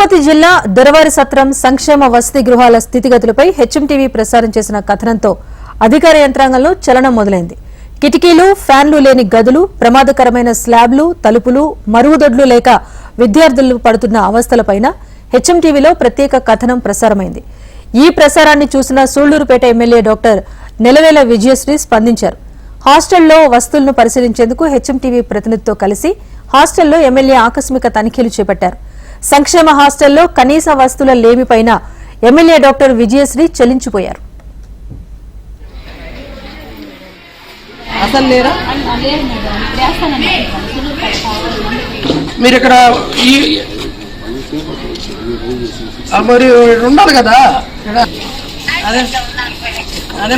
తిరుపతి జిల్లా దొరవారి సత్రం సంక్షేమ వసతి గృహాల స్థితిగతులపై హెచ్ఎంటీవీ ప్రసారం చేసిన కథనంతో అధికార యంత్రాంగంలో చలనం మొదలైంది. కిటికీలు ఫ్యాన్లు లేని గదులు ప్రమాదకరమైన స్లాబ్లు తలుపులు మరుగుదొడ్లు లేక విద్యార్థులు పడుతున్న అవస్థలపైన హెచ్ఎంటీవీలో ప్రత్యేక కథనం ప్రసారమైంది. ఈ ప్రసారాన్ని చూసిన సూళ్ళూరుపేట ఎమ్మెల్యే డాక్టర్ నెలవేల విజయశ్రీ స్పందించారు. హాస్టల్లో వస్తువులను పరిశీలించేందుకు హెచ్ఎంటీవీ ప్రతినిధితో కలిసి హాస్టల్లో ఎమ్మెల్యే ఆకస్మిక తనిఖీలు చేపట్టారు. సంక్షేమ హాస్టల్లో కనీస వస్తువుల లేమిపైన ఎమ్మెల్యే డాక్టర్ విజయశ్రీ చెల్లించిపోయారు అసలు లేరా? మీరు ఇక్కడ ఈ మరి ఉండాలి కదా? ఇక్కడ అదే అదే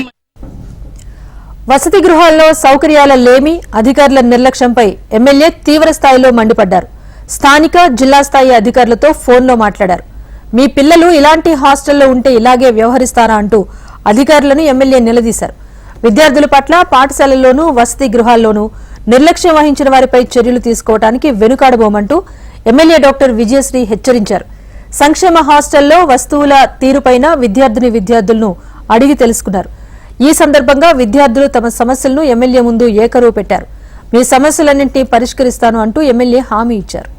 వసతి గృహాల్లో సౌకర్యాల లేమి అధికారుల నిర్లక్ష్యంపై ఎమ్మెల్యే తీవ్ర స్థాయిలో మండిపడ్డారు. స్థానిక జిల్లా స్థాయి అధికారులతో ఫోన్లో మాట్లాడారు. మీ పిల్లలు ఇలాంటి హాస్టల్లో ఉంటే ఇలాగే వ్యవహరిస్తారా? అంటూ అధికారులను ఎమ్మెల్యే నిలదీశారు. విద్యార్థుల పట్ల పాఠశాలల్లోనూ వసతి గృహాల్లోనూ నిర్లక్ష్యం వహించిన వారిపై చర్యలు తీసుకోవడానికి వెనుకాడబోమంటూ ఎమ్మెల్యే డాక్టర్ విజయశ్రీ హెచ్చరించారు. సంక్షేమ హాస్టల్లో వస్తువుల తీరుపైన విద్యార్థిని విద్యార్థులను అడిగి తెలుసుకున్నారు. ఈ సందర్భంగా విద్యార్థులు తమ సమస్యలను ఎమ్మెల్యే ముందు ఏకరువు పెట్టారు. మీ సమస్యలన్నింటినీ పరిష్కరిస్తాను అంటూ ఎమ్మెల్యే హామీ ఇచ్చారు.